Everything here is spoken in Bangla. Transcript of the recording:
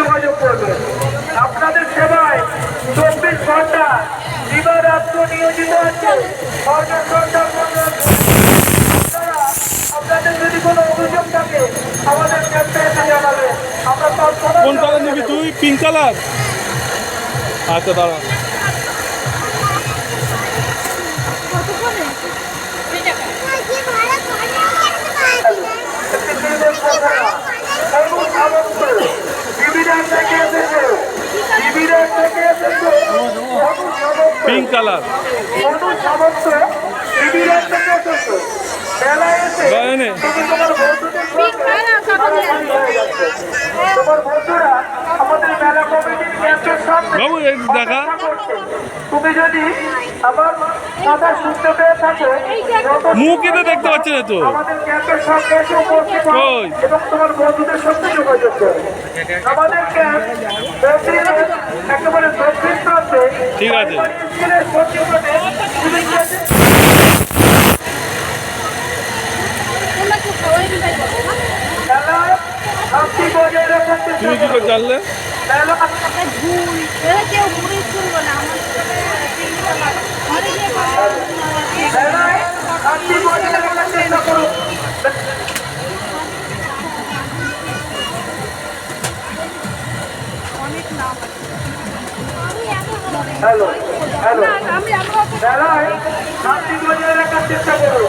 যোগাযোগ করবেন আপনাদের সেবায় চব্বিশ ঘণ্টা দিবারাত্র নিয়োজিত আছে। আপনাদের যদি কোনো অভিযোগ থাকে আমাদের ক্যাম্পে জানাবেন। আমরা কোন কালার নিবি তুই? Pink colour? আচ্ছা দাঁড়া ডিভিডেন্ড থেকে এসেছে ডিভিডেন্ড থেকে এসেছে Anu Samanta pink colour Anu Samanta dividend থেকে এসেছে মেলায় এসে গায়নে। তুমি তোমার বন্ধুদের সঙ্গে হয়ে যাচ্ছে। তোমার বন্ধুরা আমাদের মেলা কমিটির ক্যাম্পের কালার বাবু, দেখা। তুমি যদি আমার কথা শুনতে পেয়ে থাকো যত মুখ কিন্তু দেখতে পাচ্ছি না তো। আমাদের ক্যাম্পের সামনে এসে উপস্থিত হও এবং তোমার বন্ধুদের সঙ্গে যোগাযোগ করো। আমাদের ক্যাম্প একেবারে দক্ষিণ প্রান্তে ঠিক আছে। তুমি কি করে জানলে অনেক নাম হ্যালো হ্যালো মেলায় শান্তি বজায় রাখার চেষ্টা করো